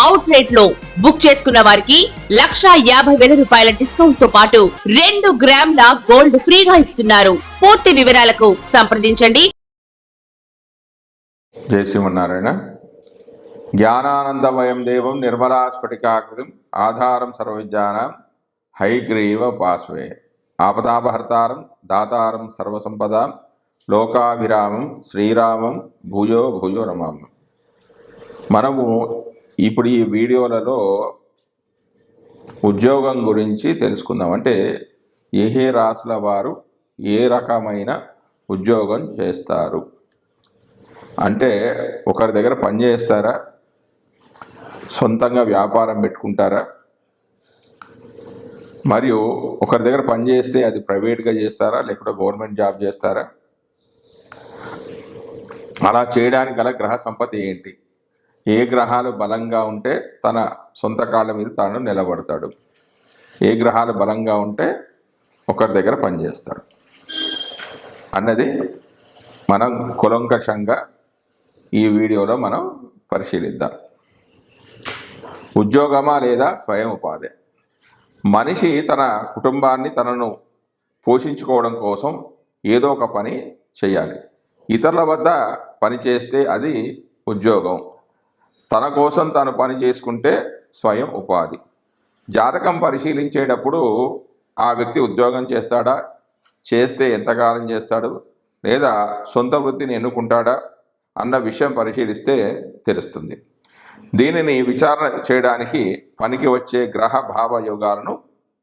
Out రేట్లో book చేసుకున్న వారికి లక్షా యాభై వేల రూపాయల డిస్కౌంట్తో పాటు రెండు గ్రాముల గోల్డ్ ఫ్రీగా ఇస్తున్నారు. పూర్తి వివరాలకు సంప్రదించండి. జయ శ్రీమన్నారాయణ. జ్ఞానానందమయం దేవం నిర్మలా స్ఫటికాకృతిం ఆధారం సర్వవిద్యానాం హైగ్రీవ పాస్వే ఆపదాపహర్తారం దాతారం సర్వసంపద లోకాభిరామం శ్రీరామం భూయో భూయో రమామం మనము ఇప్పుడు ఈ వీడియోలలో ఉద్యోగం గురించి తెలుసుకుందాం. అంటే ఏ ఏ రాసుల వారు ఏ రకమైన ఉద్యోగం చేస్తారు? అంటే ఒకరి దగ్గర పని చేస్తారా? సొంతంగా వ్యాపారం పెట్టుకుంటారా? మరియు ఒకరి దగ్గర పని చేస్తే అది ప్రైవేట్గా చేస్తారా? లేకుంటే గవర్నమెంట్ జాబ్ చేస్తారా? అలా చేయడానికి గల గ్రహ సంపత్తి ఏంటి? ఏ గ్రహాలు బలంగా ఉంటే తన సొంత కాళ్ళ మీద తాను నిలబడతాడు. ఏ గ్రహాలు బలంగా ఉంటే ఒకరి దగ్గర పనిచేస్తాడు. అన్నది మనం కులంకషంగా ఈ వీడియోలో మనం పరిశీలిద్దాం. ఉద్యోగమా లేదా స్వయం ఉపాధి? మనిషి తన కుటుంబాన్ని తనను పోషించుకోవడం కోసం ఏదో ఒక పని చేయాలి. ఇతరుల వద్ద పని చేస్తే అది ఉద్యోగం. తన కోసం తాను పని చేసుకుంటే స్వయం ఉపాధి. జాతకం పరిశీలించేటప్పుడు ఆ వ్యక్తి ఉద్యోగం చేస్తాడా? చేస్తే ఎంతకాలం చేస్తాడు? లేదా సొంత వృత్తిని ఎన్నుకుంటాడా? అన్న విషయం పరిశీలిస్తే తెలుస్తుంది. దీనిని విచారణ చేయడానికి పనికి వచ్చే గ్రహ భావ యోగాలను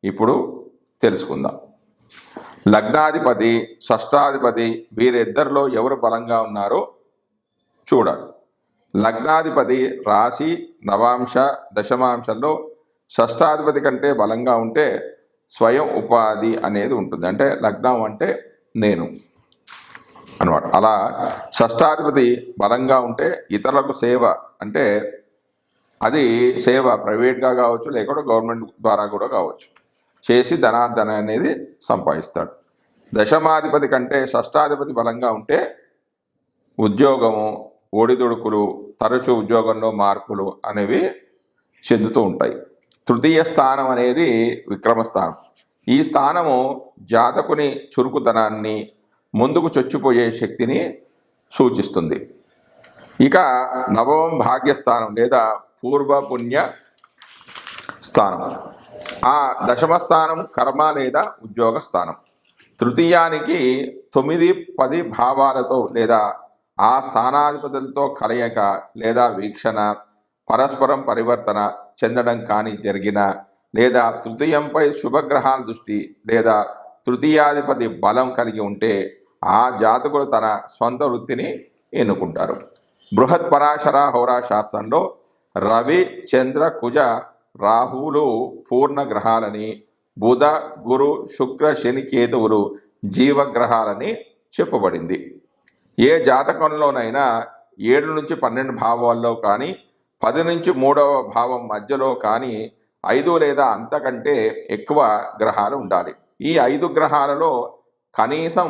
ఇప్పుడు తెలుసుకుందాం. లగ్నాధిపతి షష్టాధిపతి వీరిద్దరిలో ఎవరు బలంగా ఉన్నారో చూడాలి. లగ్నాధిపతి రాశి నవాంశ దశమాంశంలో షష్టాధిపతి కంటే బలంగా ఉంటే స్వయం ఉపాధి అనేది ఉంటుంది. అంటే లగ్నం అంటే నేను అనమాట అలా షష్టాధిపతి బలంగా ఉంటే ఇతరులకు సేవ అంటే అది సేవ ప్రైవేట్గా కావచ్చు లేకుంటే గవర్నమెంట్ ద్వారా కూడా కావచ్చు. చేసి ధనార్దన అనేది సంపాదిస్తాడు. దశమాధిపతి కంటే షష్టాధిపతి బలంగా ఉంటే ఉద్యోగము ఒడిదుడుకులు తరచు ఉద్యోగంలో మార్పులు అనేవి చెందుతూ ఉంటాయి. తృతీయ స్థానం అనేది విక్రమ స్థానం. ఈ స్థానము జాతకుని చురుకుతనాన్ని ముందుకు చొచ్చిపోయే శక్తిని సూచిస్తుంది. ఇక నవమం భాగ్యస్థానం లేదా పూర్వ పుణ్య స్థానం. ఆ దశమ స్థానం కర్మ లేదా ఉద్యోగ స్థానం. తృతీయానికి తొమ్మిది పది భావాలతో లేదా ఆ స్థానాధిపతులతో కలయిక లేదా వీక్షణ పరస్పరం పరివర్తన చెందడం కానీ జరిగిన లేదా తృతీయంపై శుభగ్రహాల దృష్టి లేదా తృతీయాధిపతి బలం కలిగి ఉంటే ఆ జాతకులు తన సొంత వృత్తిని ఎన్నుకుంటారు. బృహత్ పరాశర హోరా శాస్త్రంలో రవి చంద్ర కుజ రాహువులు పూర్ణ గ్రహాలని బుధ గురు శుక్ర శని కేతువులు జీవగ్రహాలని చెప్పబడింది. ఏ జాతకంలోనైనా ఏడు నుంచి పన్నెండు భావాల్లో కానీ పది నుంచి మూడవ భావం మధ్యలో కానీ ఐదు లేదా అంతకంటే ఎక్కువ గ్రహాలు ఉండాలి. ఈ ఐదు గ్రహాలలో కనీసం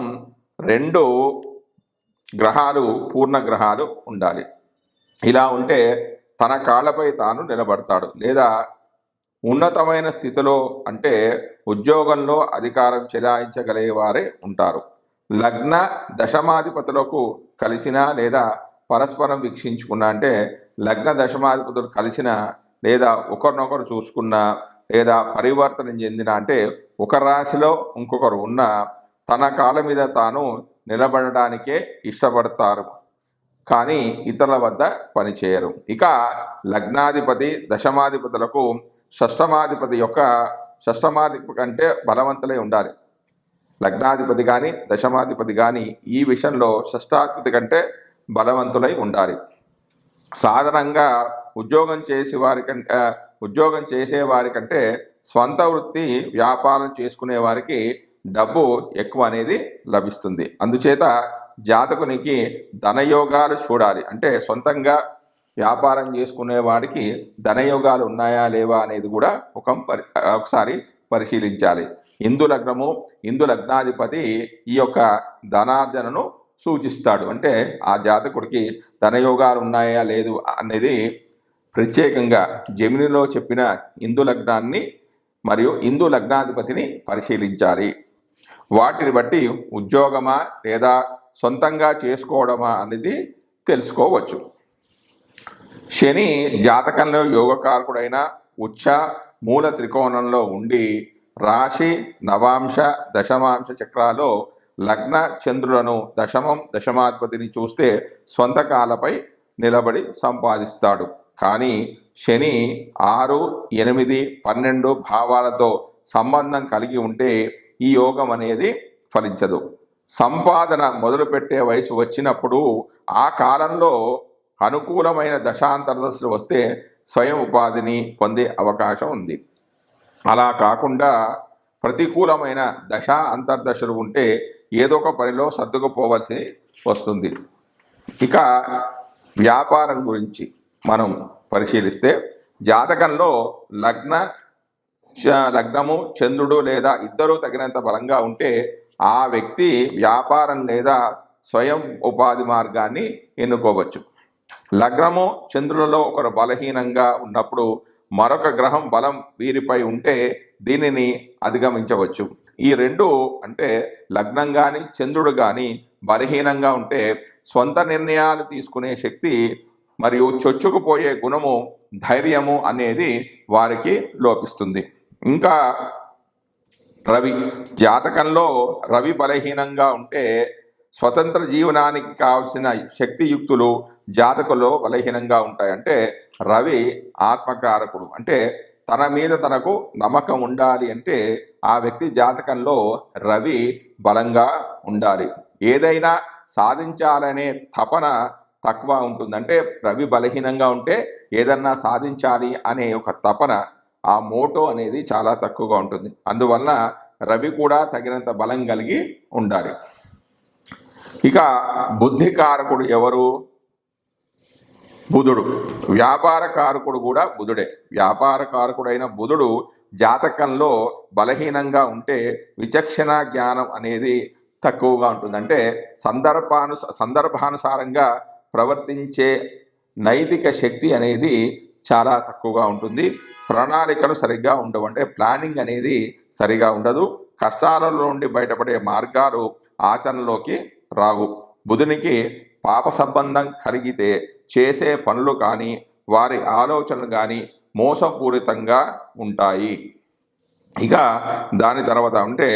రెండు గ్రహాలు పూర్ణ గ్రహాలు ఉండాలి. ఇలా ఉంటే తన కాళ్ళపై తాను నిలబడతాడు. లేదా ఉన్నతమైన స్థితిలో అంటే ఉద్యోగంలో అధికారం చెలాయించగలిగేవారే ఉంటారు. లగ్న దశమాధిపతులకు కలిసిన లేదా పరస్పరం వీక్షించుకున్న అంటే లగ్న దశమాధిపతులు కలిసిన లేదా ఒకరినొకరు చూసుకున్న లేదా పరివర్తన చెందిన అంటే ఒక రాశిలో ఇంకొకరు ఉన్న తన కాళ్ళ మీద తాను నిలబడడానికే ఇష్టపడతారు. కానీ ఇతరుల వద్ద పనిచేయరు. ఇక లగ్నాధిపతి దశమాధిపతులకు షష్టమాధిపతి యొక్క షష్టమాధిపతి కంటే బలవంతులై ఉండాలి. లగ్నాధిపతి కానీ దశమాధిపతి కానీ ఈ విషయంలో షష్టాధిపతి కంటే బలవంతులై ఉండాలి. సాధారణంగా ఉద్యోగం చేసే వారికంటే ఉద్యోగం చేసే వారి స్వంత వృత్తి వ్యాపారం చేసుకునే వారికి డబ్బు ఎక్కువ అనేది లభిస్తుంది. అందుచేత జాతకునికి ధనయోగాలు చూడాలి. అంటే సొంతంగా వ్యాపారం చేసుకునే వాడికి ధనయోగాలు ఉన్నాయా లేవా అనేది కూడా ఒక పరి ఒకసారి పరిశీలించాలి. ఇందు లగ్నము ఇందు లగ్నాధిపతి ఈ యొక్క ధనార్జనను సూచిస్తాడు. అంటే ఆ జాతకుడికి ధనయోగాలు ఉన్నాయా లేదు అనేది ప్రత్యేకంగా జమినిలో చెప్పిన ఇందు లగ్నాన్ని మరియు ఇందు లగ్నాధిపతిని పరిశీలించాలి. వాటిని బట్టి ఉద్యోగమా లేదా సొంతంగా చేసుకోవడమా అనేది తెలుసుకోవచ్చు. శని జాతకంలో యోగకారకుడైన ఉచ్చ మూల త్రికోణంలో ఉండి రాశి నవాంశ దశమాంశ చక్రాలో లగ్న చంద్రులను దశమం దశమాధిపతిని చూస్తే స్వంతకాలపై నిలబడి సంపాదిస్తాడు. కానీ శని ఆరు ఎనిమిది పన్నెండు భావాలతో సంబంధం కలిగి ఉంటే ఈ యోగం అనేది ఫలించదు. సంపాదన మొదలుపెట్టే వయసు వచ్చినప్పుడు ఆ కాలంలో అనుకూలమైన దశాంతర దశలు వస్తే స్వయం ఉపాధిని పొందే అవకాశం ఉంది. అలా కాకుండా ప్రతికూలమైన దశ అంతర్దశలు ఉంటే ఏదో ఒక పనిలో సర్దుకుపోవలసి వస్తుంది. ఇక వ్యాపారం గురించి మనం పరిశీలిస్తే జాతకంలో లగ్న చ- లగ్నము చంద్రుడు లేదా ఇద్దరు తగినంత బలంగా ఉంటే ఆ వ్యక్తి వ్యాపారం లేదా స్వయం ఉపాధి మార్గాన్ని ఎన్నుకోవచ్చు. లగ్నము చంద్రులలో ఒకరు బలహీనంగా ఉన్నప్పుడు మరొక గ్రహం బలం వీరిపై ఉంటే దీనిని అధిగమించవచ్చు. ఈ రెండు అంటే లగ్నం కానీ చంద్రుడు కానీ బలహీనంగా ఉంటే సొంత నిర్ణయాలు తీసుకునే శక్తి మరియు చొచ్చుకుపోయే గుణము ధైర్యము అనేది వారికి లోపిస్తుంది. ఇంకా రవి జాతకంలో రవి బలహీనంగా ఉంటే స్వతంత్ర జీవనానికి కావలసిన శక్తియుక్తులు జాతకంలో బలహీనంగా ఉంటాయి. అంటే రవి ఆత్మకారకుడు. అంటే తన మీద తనకు నమ్మకం ఉండాలి అంటే ఆ వ్యక్తి జాతకంలో రవి బలంగా ఉండాలి. ఏదైనా సాధించాలనే తపన తక్కువ ఉంటుంది. అంటే రవి బలహీనంగా ఉంటే ఏదన్నా సాధించాలి అనే ఒక తపన ఆ మోటో అనేది చాలా తక్కువగా ఉంటుంది. అందువలన రవి కూడా తగినంత బలం కలిగి ఉండాలి. ఇక బుద్ధికారకుడు ఎవరు? బుధుడు. వ్యాపార కారకుడు కూడా బుధుడే. వ్యాపార కారకుడైన బుధుడు జాతకంలో బలహీనంగా ఉంటే విచక్షణ జ్ఞానం అనేది తక్కువగా ఉంటుంది. అంటే సందర్భాను సందర్భానుసారంగా ప్రవర్తించే నైతిక శక్తి అనేది చాలా తక్కువగా ఉంటుంది. ప్రణాళికలు సరిగ్గా ఉండవు. అంటే ప్లానింగ్ అనేది సరిగా ఉండదు. కష్టాలలో నుండి బయటపడే మార్గాలు ఆచరణలోకి రావు బుధునికి పాప సంబంధం కలిగితే చేసే పనులు కానీ వారి ఆలోచనలు కానీ మోసపూరితంగా ఉంటాయి. ఇక దాని తర్వాత అంటే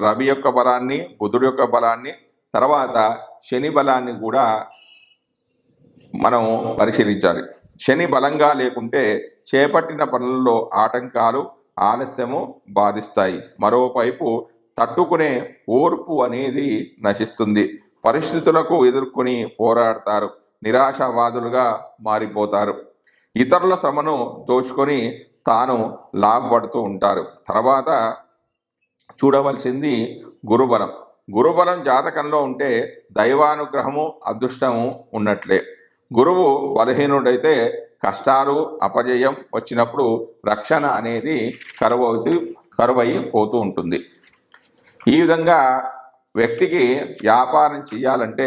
రవి యొక్క బలాన్ని బుధుడు యొక్క బలాన్ని తర్వాత శని బలాన్ని కూడా మనం పరిశీలించాలి. శని బలంగా లేకుంటే చేపట్టిన పనుల్లో ఆటంకాలు ఆలస్యము బాధిస్తాయి. మరోవైపు తట్టుకునే ఓర్పు అనేది నశిస్తుంది. పరిస్థితులకు ఎదుర్కొని పోరాడతారు. నిరాశావాదులుగా మారిపోతారు. ఇతరుల శ్రమను దోచుకొని తాను లాభపడుతూ ఉంటారు. తర్వాత చూడవలసింది గురుబలం. గురుబలం జాతకంలో ఉంటే దైవానుగ్రహము అదృష్టము ఉన్నట్లే. గురువు బలహీనుడైతే కష్టాలు అపజయం వచ్చినప్పుడు రక్షణ అనేది కరువవుతూ కరువైపోతూ ఉంటుంది. ఈ విధంగా వ్యక్తికి వ్యాపారం చేయాలంటే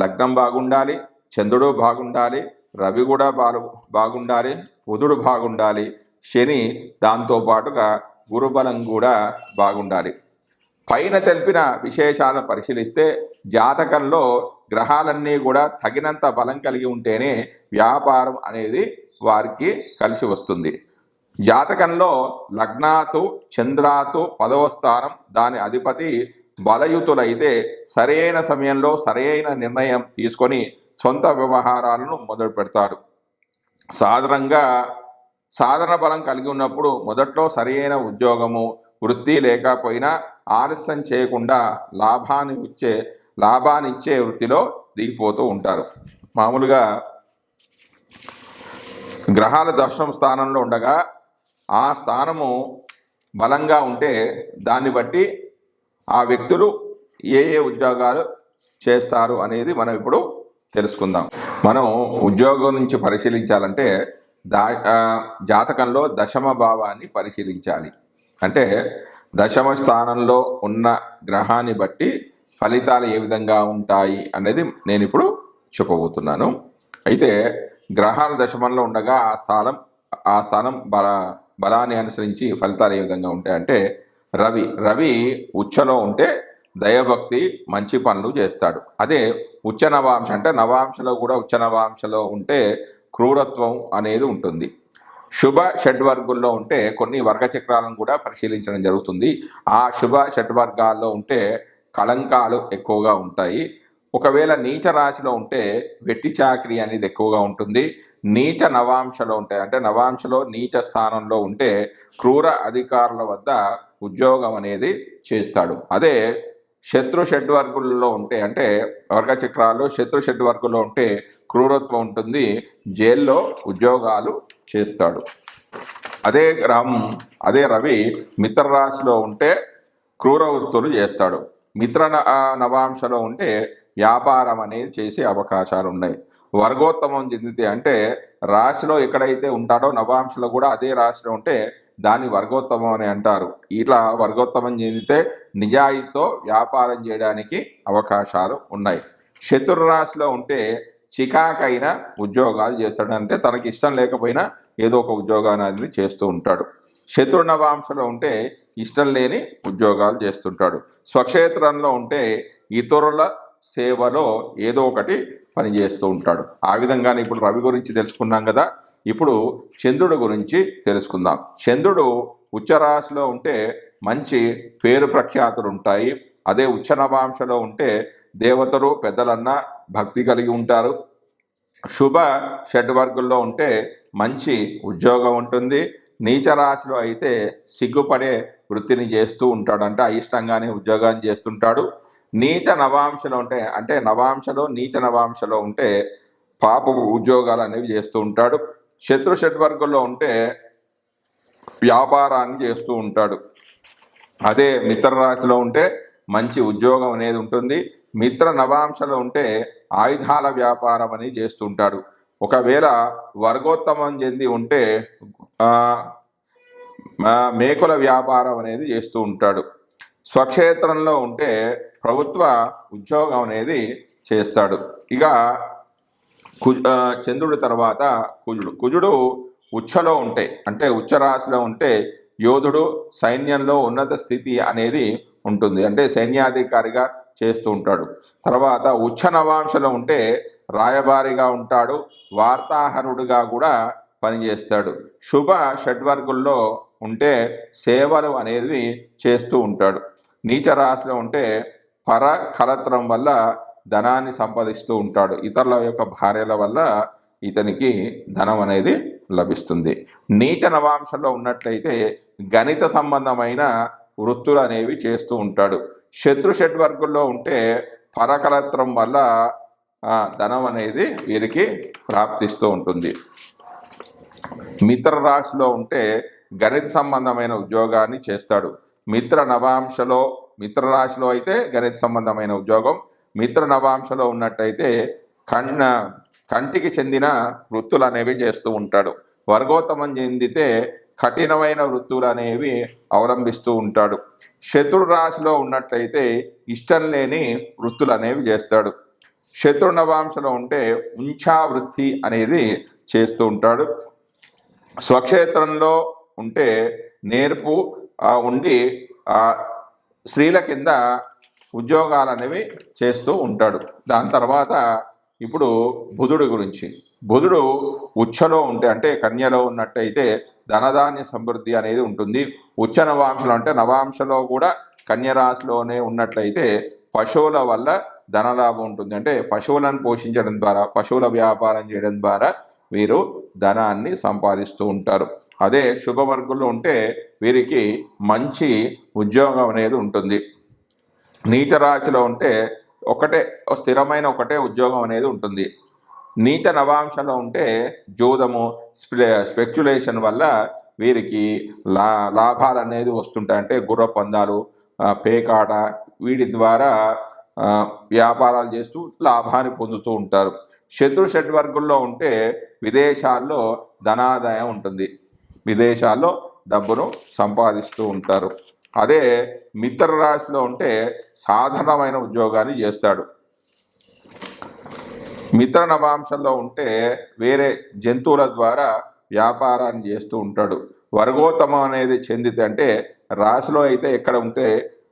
లగ్నం బాగుండాలి చంద్రుడు బాగుండాలి రవి కూడా బాగు బాగుండాలి బుధుడు బాగుండాలి శని దాంతోపాటుగా గురుబలం కూడా బాగుండాలి. పైన తెలిపిన విశేషాలను పరిశీలిస్తే జాతకంలో గ్రహాలన్నీ కూడా తగినంత బలం కలిగి ఉంటేనే వ్యాపారం అనేది వారికి కలిసి వస్తుంది. జాతకంలో లగ్నాతు చంద్రాతు పదవ స్థానం దాని అధిపతి బలయుతులైతే సరైన సమయంలో సరైన నిర్ణయం తీసుకొని సొంత వ్యవహారాలను మొదలు పెడతాడు. సాధారణంగా సాధన బలం కలిగి ఉన్నప్పుడు మొదట్లో సరైన ఉద్యోగము వృత్తి లేకపోయినా ఆలస్యం చేయకుండా లాభాన్ని ఇచ్చే లాభాన్నిచ్చే వృత్తిలో దిగిపోతూ ఉంటారు. మామూలుగా గ్రహాల దర్శనం స్థానంలో ఉండగా ఆ స్థానము బలంగా ఉంటే దాన్ని బట్టి ఆ వ్యక్తులు ఏ ఏ ఉద్యోగాలు చేస్తారు అనేది మనం ఇప్పుడు తెలుసుకుందాం. మనం ఉద్యోగం నుంచి పరిశీలించాలంటే దా జాతకంలో దశమ భావాన్ని పరిశీలించాలి. అంటే దశమ స్థానంలో ఉన్న గ్రహాన్ని బట్టి ఫలితాలు ఏ విధంగా ఉంటాయి అనేది నేను ఇప్పుడు చెప్పబోతున్నాను. అయితే గ్రహాలు దశమంలో ఉండగా ఆ స్థానం ఆ స్థానం బల బలాన్ని అనుసరించి ఫలితాలు ఏ విధంగా ఉంటాయంటే రవి రవి ఉచ్చలో ఉంటే దయభక్తి మంచి పనులు చేస్తాడు. అదే ఉచ్చ నవాంశ అంటే నవాంశలో కూడా ఉచ్చ నవాంశలో ఉంటే క్రూరత్వం అనేది ఉంటుంది. శుభ షడ్వర్గుల్లో ఉంటే కొన్ని వర్గ చక్రాలను కూడా పరిశీలించడం జరుగుతుంది. ఆ శుభ షడ్వర్గాల్లో ఉంటే కళంకాలు ఎక్కువగా ఉంటాయి. ఒకవేళ నీచ రాశిలో ఉంటే వెట్టి చాకరి అనేది ఎక్కువగా ఉంటుంది. నీచ నవాంశలో ఉంటాయి అంటే నవాంశలో నీచ స్థానంలో ఉంటే క్రూర అధికారుల వద్ద ఉద్యోగం అనేది చేస్తాడు. అదే శత్రు షడ్వర్గుల్లో ఉంటే అంటే వర్గ చక్రాలు శత్రు షడ్వర్గుల్లో ఉంటే క్రూరత్వం ఉంటుంది. జైల్లో ఉద్యోగాలు చేస్తాడు. అదే గ్రహం అదే రవి మిత్ర రాశిలో ఉంటే క్రూర వృత్తులు చేస్తాడు. మిత్ర నవాంశలో ఉంటే వ్యాపారం అనేది చేసే అవకాశాలు ఉన్నాయి. వర్గోత్తమం చెందితే అంటే రాశిలో ఎక్కడైతే ఉంటాడో నవాంశలో కూడా అదే రాశిలో ఉంటే దాన్ని వర్గోత్తమం అని అంటారు. ఇట్లా వర్గోత్తమం చెందితే నిజాయితీతో వ్యాపారం చేయడానికి అవకాశాలు ఉన్నాయి. శత్రు రాశిలో ఉంటే చికాకైన ఉద్యోగాలు చేస్తాడు. అంటే తనకి ఇష్టం లేకపోయినా ఏదో ఒక ఉద్యోగాన్ని అనేది చేస్తూ ఉంటాడు. శత్రు నవాంశలో ఉంటే ఇష్టం లేని ఉద్యోగాలు చేస్తుంటాడు. స్వక్షేత్రంలో ఉంటే ఇతరుల సేవలో ఏదో ఒకటి పని చేస్తూ ఉంటాడు. ఆ విధంగానే ఇప్పుడు రవి గురించి తెలుసుకున్నాం కదా. ఇప్పుడు చంద్రుడు గురించి తెలుసుకుందాం. చంద్రుడు ఉచ్చరాశిలో ఉంటే మంచి పేరు ప్రఖ్యాతులు ఉంటాయి. అదే ఉచ్చనవాంశలో ఉంటే దేవతలు పెద్దలన్న భక్తి కలిగి ఉంటారు. శుభ షడ్వర్గుల్లో ఉంటే మంచి ఉద్యోగం ఉంటుంది. నీచ రాశిలో అయితే సిగ్గుపడే వృత్తిని చేస్తూ ఉంటాడు. అంటే అయిష్టంగానే ఉద్యోగాన్ని చేస్తుంటాడు. నీచ నవాంశలో ఉంటే అంటే నవాంశలో నీచ నవాంశలో ఉంటే పాప ఉద్యోగాలు అనేవి చేస్తూ ఉంటాడు. శత్రు షడ్వర్గంలో ఉంటే వ్యాపారాన్ని చేస్తూ ఉంటాడు. అదే మిత్ర రాశిలో ఉంటే మంచి ఉద్యోగం అనేది ఉంటుంది. మిత్ర నవాంశలో ఉంటే ఆయుధాల వ్యాపారం అనేది చేస్తుంటాడు ఒకవేళ వర్గోత్తమం చెంది ఉంటే మేకుల వ్యాపారం అనేది చేస్తూ ఉంటాడు. స్వక్షేత్రంలో ఉంటే ప్రభుత్వ ఉద్యోగం అనేది చేస్తాడు. ఇక కు చంద్రుడి తర్వాత కుజుడు. కుజుడు ఉచ్చలో ఉంటే అంటే ఉచ్చ రాశిలో ఉంటే యోధుడు సైన్యంలో ఉన్నత స్థితి అనేది ఉంటుంది. అంటే సైన్యాధికారిగా చేస్తూ ఉంటాడు. తర్వాత ఉచ్చ నవాంశలో ఉంటే రాయబారిగా ఉంటాడు. వార్తాహరుడుగా కూడా పనిచేస్తాడు. శుభ షడ్వర్గుల్లో ఉంటే సేవలు అనేది చేస్తూ ఉంటాడు. నీచ రాశిలో ఉంటే పర కలత్రం వల్ల ధనాన్ని సంపాదిస్తూ ఉంటాడు. ఇతరుల యొక్క భార్యల వల్ల ఇతనికి ధనం అనేది లభిస్తుంది. నీచ నవాంశంలో ఉన్నట్లయితే గణిత సంబంధమైన వృత్తులు అనేవి చేస్తూ ఉంటాడు. శత్రు షడ్వర్గుల్లో ఉంటే పరకలత్రం వల్ల ధనం అనేది వీరికి ప్రాప్తిస్తూ ఉంటుంది. మిత్ర రాశిలో ఉంటే గణిత సంబంధమైన ఉద్యోగాన్ని చేస్తాడు. మిత్ర నవాంశలో మిత్రరాశిలో అయితే గణిత సంబంధమైన ఉద్యోగం. మిత్ర నవాంశలో ఉన్నట్టయితే కన్న కంటికి చెందిన వృత్తులు అనేవి చేస్తూ ఉంటాడు. వర్గోత్తమం చెందితే కఠినమైన వృత్తులు అనేవి అవలంబిస్తూ ఉంటాడు. శత్రు రాశిలో ఉన్నట్లయితే ఇష్టం లేని వృత్తులు అనేవి చేస్తాడు. శత్రు నవాంశలో ఉంటే ఉంచా వృత్తి అనేది చేస్తూ ఉంటాడు. స్వక్షేత్రంలో ఉంటే నేర్పు ఉండి స్త్రీల కింద ఉద్యోగాలు అనేవి చేస్తూ ఉంటాడు. దాని తర్వాత ఇప్పుడు బుధుడు గురించి. బుధుడు ఉచ్చలో ఉంటే అంటే కన్యలో ఉన్నట్టయితే ధనధాన్య సమృద్ధి అనేది ఉంటుంది. ఉచ్చ నవాంశలో అంటే నవాంశలో కూడా కన్యరాశిలోనే ఉన్నట్లయితే పశువుల వల్ల ధనలాభం ఉంటుంది. అంటే పశువులను పోషించడం ద్వారా పశువుల వ్యాపారం చేయడం ద్వారా వీరు ధనాన్ని సంపాదిస్తూ ఉంటారు. అదే శుభవర్గులు ఉంటే వీరికి మంచి ఉద్యోగం అనేది ఉంటుంది. నీచ రాశిలో ఉంటే ఒకటే ఓ స్థిరమైన ఒకటే ఉద్యోగం అనేది ఉంటుంది. నీచ నవాంశంలో ఉంటే జూదము స్పె స్పెక్యులేషన్ వల్ల వీరికి లా లాభాలు అనేది వస్తుంటాయి. అంటే గుర్ర పందాలు పేకాట వీటి ద్వారా వ్యాపారాలు చేస్తూ లాభాన్ని పొందుతూ ఉంటారు. శత్రు షడ్వర్గుల్లో ఉంటే విదేశాల్లో ధనాదాయం ఉంటుంది. విదేశాల్లో డబ్బును సంపాదిస్తూ ఉంటారు. అదే మిత్ర రాశిలో ఉంటే సాధారణమైన ఉద్యోగాన్ని చేస్తాడు. మిత్ర నవాంశంలో ఉంటే వేరే జంతువుల ద్వారా వ్యాపారాన్ని చేస్తూ ఉంటాడు. వర్గోత్తమం అనేది చెందితే అంటే రాశిలో అయితే ఎక్కడ ఉంటే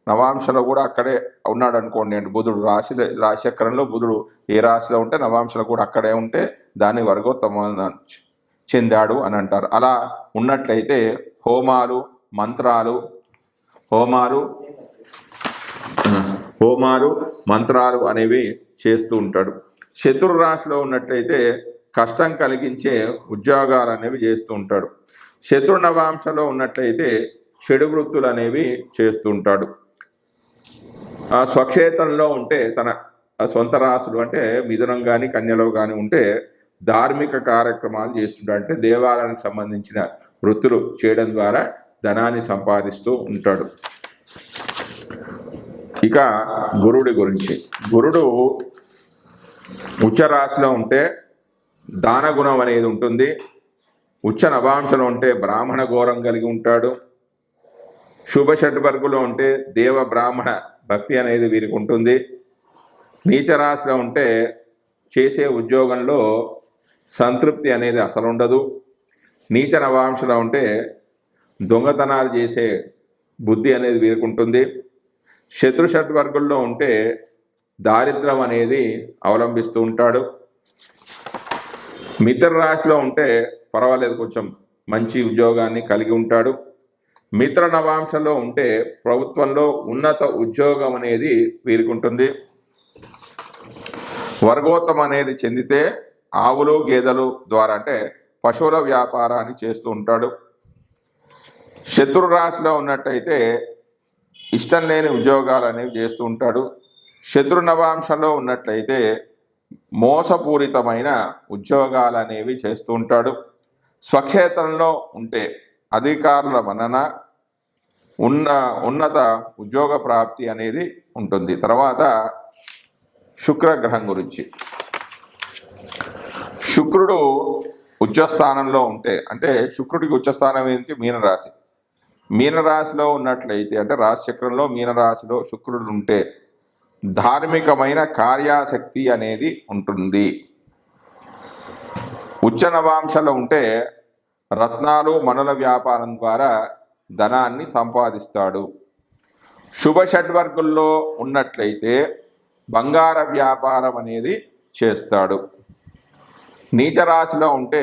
నవాంశలో కూడా అక్కడే ఉన్నాడు అనుకోండి అండి. బుధుడు రాశి చక్రంలో బుధుడు ఏ రాశిలో ఉంటే నవాంశలో కూడా అక్కడే ఉంటే దాన్ని వర్గోత్తమం అని చెందాడు అని అంటారు. అలా ఉన్నట్లయితే హోమాలు మంత్రాలు హోమాలు హోమాలు మంత్రాలు అనేవి చేస్తూ ఉంటాడు. శత్రు రాశిలో ఉన్నట్లయితే కష్టం కలిగించే ఉద్యోగాలు అనేవి చేస్తూ ఉంటాడు. శత్రునవాంశలో ఉన్నట్లయితే చెడు వృత్తులు అనేవి చేస్తూ ఉంటాడు. ఆ స్వక్షేత్రంలో ఉంటే తన సొంత రాశులు అంటే మిథునం కానీ కన్యలో కానీ ఉంటే ధార్మిక కార్యక్రమాలు చేస్తుంటాడు అంటే దేవాలయానికి సంబంధించిన వృత్తులు చేయడం ద్వారా ధనాన్ని సంపాదిస్తూ ఉంటాడు. ఇక గురుడి గురించి. గురుడు ఉచ్చ రాశిలో ఉంటే దానగుణం అనేది ఉంటుంది. ఉచ్చ నవాంశలో ఉంటే బ్రాహ్మణ ఘోరం కలిగి ఉంటాడు. శుభ షడ్వర్గులో ఉంటే దేవ బ్రాహ్మణ భక్తి అనేది వీరికి ఉంటుంది. నీచ రాశిలో ఉంటే చేసే ఉద్యోగంలో సంతృప్తి అనేది అసలు ఉండదు నీచ నవాంశలో ఉంటే దొంగతనాలు చేసే బుద్ధి అనేది వీరుకుంటుంది. శత్రు షడ్వర్గుల్లో ఉంటే దారిద్రం అనేది అవలంబిస్తూ ఉంటాడు. మిత్ర రాశిలో ఉంటే పర్వాలేదు కొంచెం మంచి ఉద్యోగాన్ని కలిగి ఉంటాడు. మిత్ర నవాంశంలో ఉంటే ప్రభుత్వంలో ఉన్నత ఉద్యోగం అనేది వీరుకుంటుంది వర్గోత్తం అనేది చెందితే ఆవులు గేదెలు ద్వారా అంటే పశువుల వ్యాపారాన్ని చేస్తూ ఉంటాడు. శత్రు రాశిలో ఉన్నట్టయితే ఇష్టం లేని ఉద్యోగాలు అనేవి చేస్తూ ఉంటాడు. శత్రు నవాంశంలో ఉన్నట్లయితే మోసపూరితమైన ఉద్యోగాలు అనేవి చేస్తూ ఉంటాడు. స్వక్షేత్రంలో ఉంటే అధికారుల మన్నన ఉన్న ఉన్నత ఉద్యోగ ప్రాప్తి అనేది ఉంటుంది. తర్వాత శుక్రగ్రహం గురించి. శుక్రుడు ఉచ్చస్థానంలో ఉంటే అంటే శుక్రుడికి ఉచ్చస్థానం ఏంటి? మీనరాశి. మీనరాశిలో ఉన్నట్లయితే అంటే రాశిచక్రంలో మీనరాశిలో శుక్రుడు ఉంటే ధార్మికమైన కార్యాశక్తి అనేది ఉంటుంది. ఉచ్చ నవాంశలో ఉంటే రత్నాలు మనుల వ్యాపారం ద్వారా ధనాన్ని సంపాదిస్తాడు. శుభ షడ్వర్గుల్లో ఉన్నట్లయితే బంగార వ్యాపారం అనేది చేస్తాడు. నీచ రాశిలో ఉంటే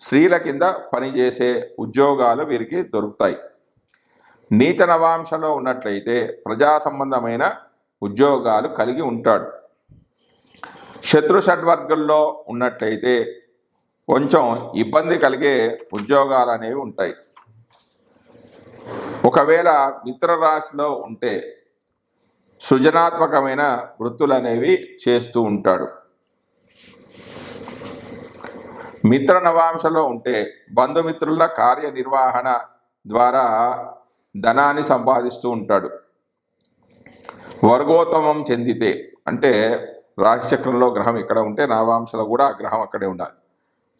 స్త్రీల కింద పనిచేసే ఉద్యోగాలు వీరికి దొరుకుతాయి. నీచ నవాంశలో ఉన్నట్లయితే ప్రజా సంబంధమైన ఉద్యోగాలు కలిగి ఉంటాడు. శత్రు షడ్వర్గంలో ఉన్నట్లయితే కొంచెం ఇబ్బంది కలిగే ఉద్యోగాలు అనేవి ఉంటాయి. ఒకవేళ మిత్ర రాశిలో ఉంటే సృజనాత్మకమైన వృత్తులు అనేవి చేస్తూ ఉంటాడు. మిత్ర నవాంశలో ఉంటే బంధుమిత్రుల కార్యనిర్వహణ ద్వారా ధనాన్ని సంపాదిస్తూ ఉంటాడు. వర్గోత్తమం చెందితే అంటే రాశిచక్రంలో గ్రహం ఇక్కడ ఉంటే నవాంశలో కూడా ఆ గ్రహం అక్కడే ఉండాలి.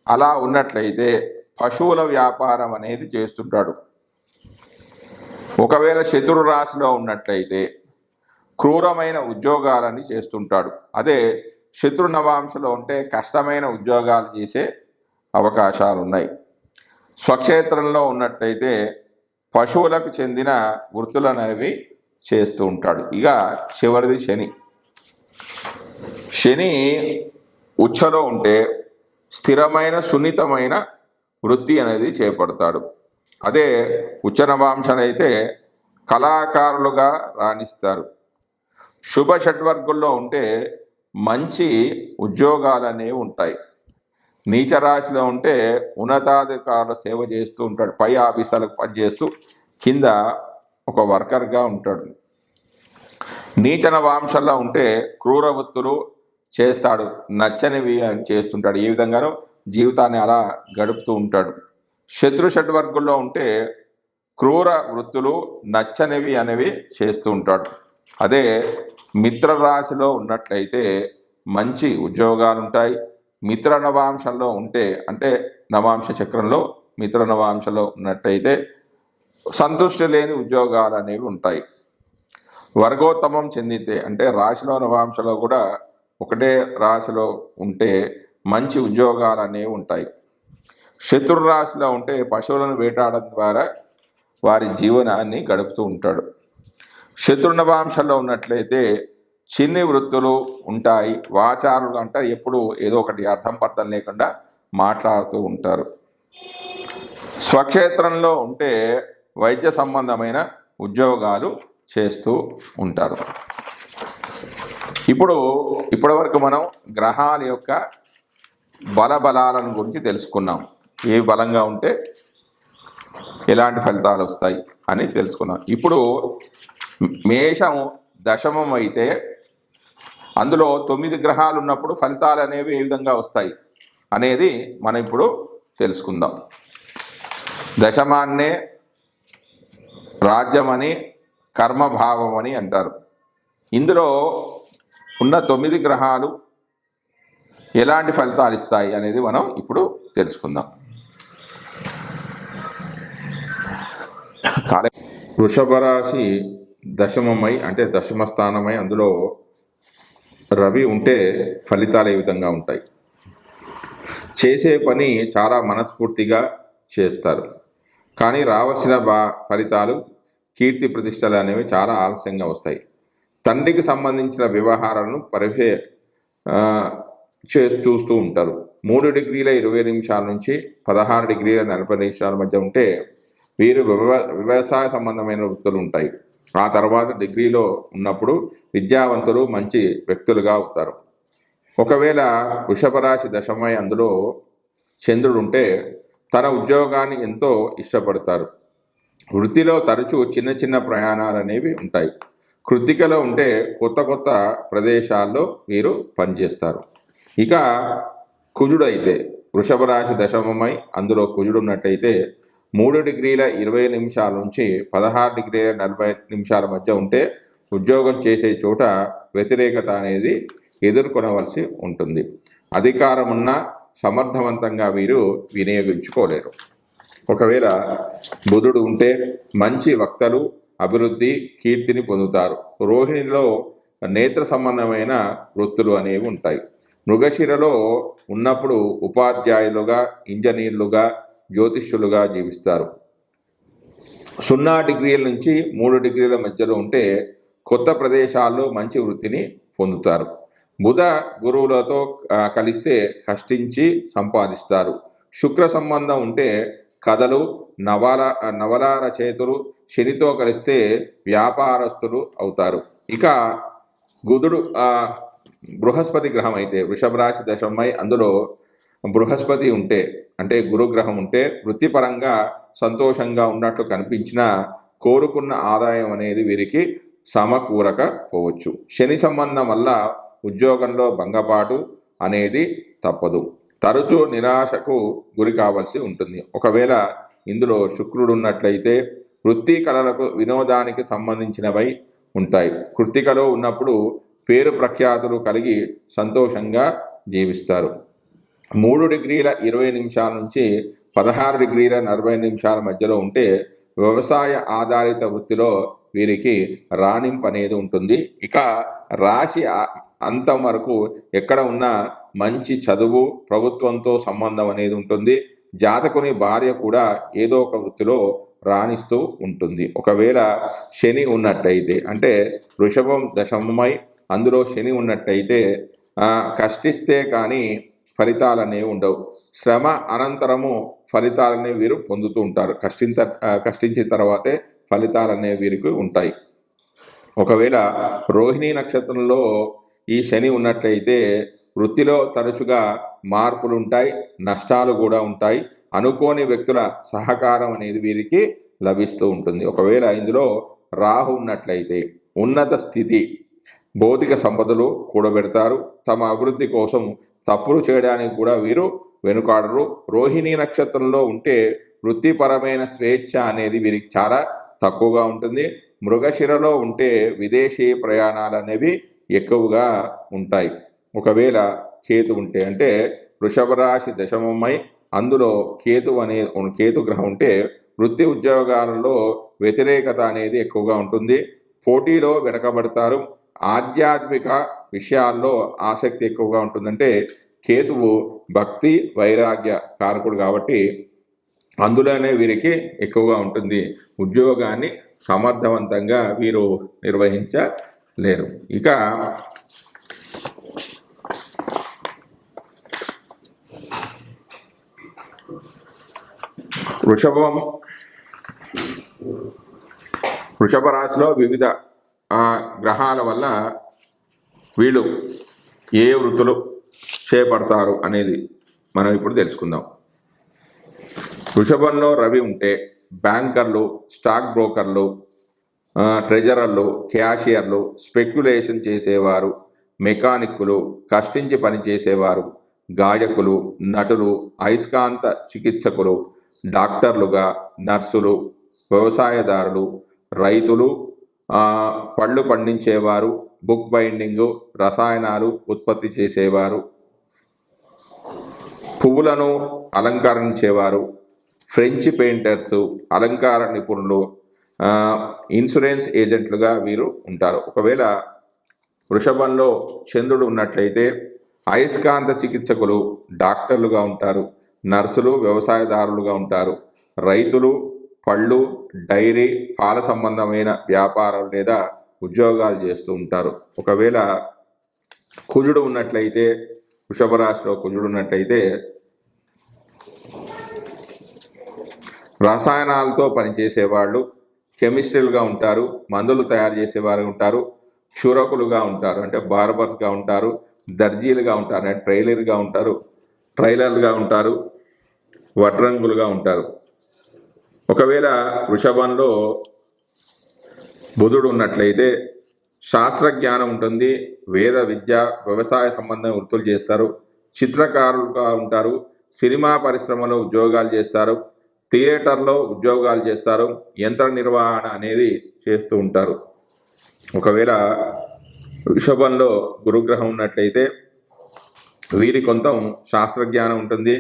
అలా ఉన్నట్లయితే పశువుల వ్యాపారం అనేది చేస్తుంటాడు. ఒకవేళ శత్రు రాశిలో ఉన్నట్లయితే క్రూరమైన ఉద్యోగాలని చేస్తుంటాడు. అదే శత్రు నవాంశలో ఉంటే కష్టమైన ఉద్యోగాలు చేసే అవకాశాలు ఉన్నాయి స్వక్షేత్రంలో ఉన్నట్టయితే పశువులకు చెందిన వృత్తులను అనేవి చేస్తూ ఉంటాడు. ఇక చివరిది శని. శని ఉచ్చలో ఉంటే స్థిరమైన సున్నితమైన వృత్తి అనేది చేపడతాడు. అదే ఉచ్చనవాంశనైతే కళాకారులుగా రాణిస్తారు. శుభ షడ్వర్గుల్లో ఉంటే మంచి ఉద్యోగాలు అనేవి ఉంటాయి. నీచరాశిలో ఉంటే ఉన్నతాధికారుల సేవ చేస్తూ ఉంటాడు. పై ఆఫీసర్లకు పనిచేస్తూ కింద ఒక వర్కర్గా ఉంటాడు. నీచన వాంశంలో ఉంటే క్రూర వృత్తులు చేస్తాడు. నచ్చనివి అని చేస్తుంటాడు. ఏ విధంగానో జీవితాన్ని అలా గడుపుతూ ఉంటాడు. శత్రు షడ్వర్గుల్లో ఉంటే క్రూర వృత్తులు నచ్చనివి అనేవి చేస్తూ ఉంటాడు. అదే మిత్రరాశిలో ఉన్నట్లయితే మంచి ఉద్యోగాలు ఉంటాయి మిత్ర నవాంశంలో ఉంటే అంటే నవాంశ చక్రంలో మిత్ర నవాంశంలో ఉన్నట్లయితే సంతృష్టి లేని ఉద్యోగాలు అనేవి ఉంటాయి. వర్గోత్తమం చెందితే అంటే రాశిలో నవాంశలో కూడా ఒకటే రాశిలో ఉంటే మంచి ఉద్యోగాలు అనేవి ఉంటాయి. శత్రు రాశిలో ఉంటే పశువులను వేటాడడం ద్వారా వారి జీవనాన్ని గడుపుతూ ఉంటాడు. శత్రు నవాంశంలో ఉన్నట్లయితే చిన్ని వృత్తులు ఉంటాయి వాచారులు అంటే ఎప్పుడు ఏదో ఒకటి అర్థం పర్థం లేకుండా మాట్లాడుతూ ఉంటారు. స్వక్షేత్రంలో ఉంటే వైద్య సంబంధమైన ఉద్యోగాలు చేస్తూ ఉంటారు. ఇప్పుడు ఇప్పటివరకు మనం గ్రహాల యొక్క బలబలాలను గురించి తెలుసుకున్నాం. ఏ బలంగా ఉంటే ఎలాంటి ఫలితాలు వస్తాయి అని తెలుసుకున్నాం. ఇప్పుడు మేషం దశమం అయితే అందులో తొమ్మిది గ్రహాలు ఉన్నప్పుడు ఫలితాలు అనేవి ఏ విధంగా వస్తాయి అనేది మనం ఇప్పుడు తెలుసుకుందాం. దశమాన్నే రాజ్యమని కర్మభావం అని అంటారు. ఇందులో ఉన్న తొమ్మిది గ్రహాలు ఎలాంటి ఫలితాలు ఇస్తాయి అనేది మనం ఇప్పుడు తెలుసుకుందాం. కాలే వృషభ రాశి దశమమై అంటే దశమ స్థానమై అందులో రవి ఉంటే ఫలితాలు ఏ విధంగా ఉంటాయి. చేసే పని చాలా మనస్ఫూర్తిగా చేస్తారు. కానీ రావాల్సిన బా ఫలితాలు కీర్తి ప్రతిష్టలు అనేవి చాలా ఆలస్యంగా వస్తాయి. తండ్రికి సంబంధించిన వ్యవహారాలను పరిచయ చే చూస్తూ ఉంటారు. మూడు డిగ్రీల ఇరవై నిమిషాల నుంచి పదహారు డిగ్రీల నలభై నిమిషాల మధ్య ఉంటే వీరు వ్యవ వ్యవసాయ సంబంధమైన వృత్తులు ఉంటాయి. ఆ తర్వాత డిగ్రీలో ఉన్నప్పుడు విద్యావంతులు మంచి వ్యక్తులుగా అవుతారు. ఒకవేళ వృషభరాశి దశమై అందులో చంద్రుడు ఉంటే తన ఉద్యోగాన్ని ఎంతో ఇష్టపడతారు. వృత్తిలో తరచూ చిన్న చిన్న ప్రయాణాలు అనేవి ఉంటాయి. కృతికలో ఉంటే కొత్త కొత్త ప్రదేశాల్లో వీరు పనిచేస్తారు. ఇక కుజుడు అయితే వృషభ రాశి దశమమై అందులో కుజుడు ఉన్నట్లయితే మూడు డిగ్రీల ఇరవై నిమిషాల నుంచి పదహారు డిగ్రీల నలభై నిమిషాల మధ్య ఉంటే ఉద్యోగం చేసే చోట వ్యతిరేకత అనేది ఎదుర్కొనవలసి ఉంటుంది. అధికారం ఉన్న సమర్థవంతంగా వీరు వినియోగించుకోలేరు. ఒకవేళ బుధుడు ఉంటే మంచి వక్తలు అభివృద్ధి కీర్తిని పొందుతారు. రోహిణిలో నేత్ర సంబంధమైన వృత్తులు అనేవి ఉంటాయి. మృగశిరలో ఉన్నప్పుడు ఉపాధ్యాయులుగా ఇంజనీర్లుగా జ్యోతిష్యులుగా జీవిస్తారు. సున్నా డిగ్రీల నుంచి మూడు డిగ్రీల మధ్యలో ఉంటే కొత్త ప్రదేశాల్లో మంచి వృత్తిని పొందుతారు. బుధ గురువులతో కలిస్తే కష్టించి సంపాదిస్తారు. శుక్ర సంబంధం ఉంటే కథలు నవల నవల రచయితలు శనితో కలిస్తే వ్యాపారస్తులు అవుతారు. ఇక గుదుడు బృహస్పతి గ్రహం అయితే వృషభ రాశి దశమై అందులో బృహస్పతి ఉంటే అంటే గురుగ్రహం ఉంటే వృత్తిపరంగా సంతోషంగా ఉన్నట్లు కనిపించినా కోరుకున్న ఆదాయం అనేది వీరికి సమకూరకపోవచ్చు. శని సంబంధం వల్ల ఉద్యోగంలో భంగపాటు అనేది తప్పదు. తరచూ నిరాశకు గురి కావాల్సి ఉంటుంది. ఒకవేళ ఇందులో శుక్రుడు ఉన్నట్లయితే వృత్తి కళలకు వినోదానికి సంబంధించినవై ఉంటాయి. కృత్తికలో ఉన్నప్పుడు పేరు ప్రఖ్యాతులు కలిగి సంతోషంగా జీవిస్తారు. మూడు డిగ్రీల ఇరవై నిమిషాల నుంచి పదహారు డిగ్రీల నలభై నిమిషాల మధ్యలో ఉంటే వ్యవసాయ ఆధారిత వృత్తిలో వీరికి రాణింపు అనేది ఉంటుంది. ఇక రాశి అంతం వరకు ఎక్కడ ఉన్నా మంచి చదువు ప్రభుత్వంతో సంబంధం అనేది ఉంటుంది. జాతకుని భార్య కూడా ఏదో ఒక వృత్తిలో రాణిస్తూ ఉంటుంది. ఒకవేళ శని ఉన్నట్టయితే అంటే వృషభం దశమై అందులో శని ఉన్నట్టయితే కష్టిస్తే కానీ ఫలితాలనే ఉండవు. శ్రమ అనంతరము ఫలితాలనే వీరు పొందుతూ ఉంటారు. కష్టింత కష్టించిన తర్వాతే ఫలితాలు అనేవి వీరికి ఉంటాయి. ఒకవేళ రోహిణీ నక్షత్రంలో ఈ శని ఉన్నట్లయితే వృత్తిలో తరచుగా మార్పులు ఉంటాయి నష్టాలు కూడా ఉంటాయి. అనుకోని వ్యక్తుల సహకారం అనేది వీరికి లభిస్తూ ఉంటుంది. ఒకవేళ ఇందులో రాహు ఉన్నట్లయితే ఉన్నత స్థితి భౌతిక సంపదలు కూడబెడతారు. తమ అభివృద్ధి కోసం తప్పులు చేయడానికి కూడా వీరు వెనుకాడరు. రోహిణీ నక్షత్రంలో ఉంటే వృత్తిపరమైన స్వేచ్ఛ అనేది వీరికి చాలా తక్కువగా ఉంటుంది. మృగశిరలో ఉంటే విదేశీ ప్రయాణాలు అనేవి ఎక్కువగా ఉంటాయి. ఒకవేళ కేతు ఉంటే అంటే వృషభ రాశి దశమమై అందులో కేతు అనే కేతు గ్రహం ఉంటే వృత్తి ఉద్యోగాలలో వ్యతిరేకత అనేది ఎక్కువగా ఉంటుంది. పోటీలో వెనకబడతారు. ఆధ్యాత్మిక విషయాల్లో ఆసక్తి ఎక్కువగా ఉంటుందంటే కేతువు భక్తి వైరాగ్య కారకుడు కాబట్టి అందులోనే వీరికి ఎక్కువగా ఉంటుంది. ఉద్యోగాన్ని సమర్థవంతంగా వీరు నిర్వహించలేరు. ఇక వృషభం వృషభ రాశిలో వివిధ గ్రహాల వల్ల వీళ్ళు ఏ వృత్తులు చేపడతారు అనేది మనం ఇప్పుడు తెలుసుకుందాం. వృషభంలో రవి ఉంటే బ్యాంకర్లు స్టాక్ బ్రోకర్లు ట్రెజరర్లు క్యాషియర్లు స్పెక్యులేషన్ చేసేవారు మెకానిక్కులు కష్టించి పనిచేసేవారు గాయకులు నటులు అయస్కాంత చికిత్సకులు డాక్టర్లుగా నర్సులు వ్యవసాయదారులు రైతులు పళ్ళు పండించేవారు బుక్ బైండింగు రసాయనాలు ఉత్పత్తి చేసేవారు. పువ్వులను అలంకరించేవారు. ఫ్రెంచ్ పెయింటర్స్ అలంకార నిపుణులు ఇన్సూరెన్స్ ఏజెంట్లుగా వీరు ఉంటారు. ఒకవేళ వృషభంలో చంద్రుడు ఉన్నట్లయితే అయస్కాంత చికిత్సకులు డాక్టర్లుగా ఉంటారు నర్సులు వ్యవసాయదారులుగా ఉంటారు. రైతులు పళ్ళు డైరీ పాల సంబంధమైన వ్యాపారాలు లేదా ఉద్యోగాలు చేస్తూ ఉంటారు. ఒకవేళ కుజుడు ఉన్నట్లయితే వృషభ రాశిలో కుజుడు ఉన్నట్లయితే రసాయనాలతో పనిచేసేవాళ్ళు కెమిస్ట్రీలుగా ఉంటారు మందులు తయారు చేసేవారు ఉంటారు క్షురకులుగా ఉంటారు అంటే బార్బర్స్గా ఉంటారు దర్జీలుగా ఉంటారు అంటే ట్రైలర్గా ఉంటారు ట్రైలర్లుగా ఉంటారు వడ్రంగులుగా ఉంటారు. ఒకవేళ వృషభంలో బుధుడు ఉన్నట్లయితే శాస్త్రజ్ఞానం ఉంటుంది వేద విద్య వ్యవసాయ సంబంధం వృత్తులు చేస్తారు చిత్రకారులుగా ఉంటారు సినిమా పరిశ్రమలో ఉద్యోగాలు చేస్తారు థియేటర్లో ఉద్యోగాలు చేస్తారు యంత్ర నిర్వహణ అనేది చేస్తూ ఉంటారు. ఒకవేళ వృషభంలో గురుగ్రహం ఉన్నట్లయితే వీరి కొంత శాస్త్రజ్ఞానం ఉంటుంది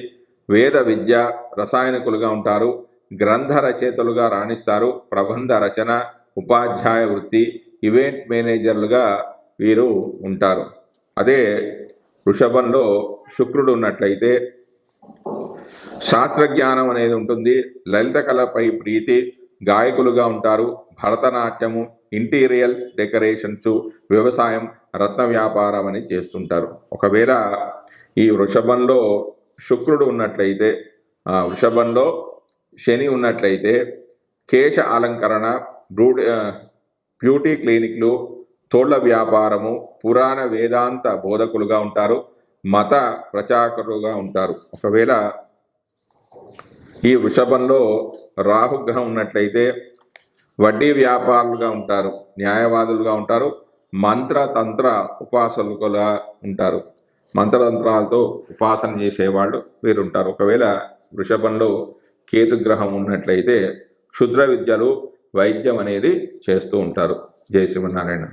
వేద విద్య రసాయనికులుగా ఉంటారు గ్రంథ రచయితలుగా రాణిస్తారు ప్రబంధ రచన ఉపాధ్యాయ వృత్తి ఈవెంట్ మేనేజర్లుగా వీరు ఉంటారు. అదే వృషభంలో శుక్రుడు ఉన్నట్లయితే శాస్త్రజ్ఞానం అనేది ఉంటుంది. లలిత కళపై ప్రీతి గాయకులుగా ఉంటారు. భరతనాట్యము ఇంటీరియల్ డెకరేషన్స్ వ్యవసాయం రత్న వ్యాపారం అని చేస్తుంటారు. ఒకవేళ ఈ వృషభంలో శుక్రుడు ఉన్నట్లయితే ఆ, వృషభంలో శని ఉన్నట్లయితే కేశ అలంకరణ బ్రూడ్ బ్యూటీ క్లినిక్లు తోళ్ళ వ్యాపారము పురాణ వేదాంత బోధకులుగా ఉంటారు మత ప్రచారకులుగా ఉంటారు. ఒకవేళ ఈ వృషభంలో రాహుగ్రహం ఉన్నట్లయితే వడ్డీ వ్యాపారులుగా ఉంటారు న్యాయవాదులుగా ఉంటారు మంత్ర తంత్ర ఉపాసకులుగా ఉంటారు. మంత్రతంత్రాలతో ఉపాసన చేసేవాళ్ళు వీరుంటారు. ఒకవేళ వృషభంలో కేతుగ్రహం ఉన్నట్లయితే క్షుద్ర విద్యలు వైద్యం అనేది చేస్తూ ఉంటారు. జయ శ్రీమన్నారాయణ.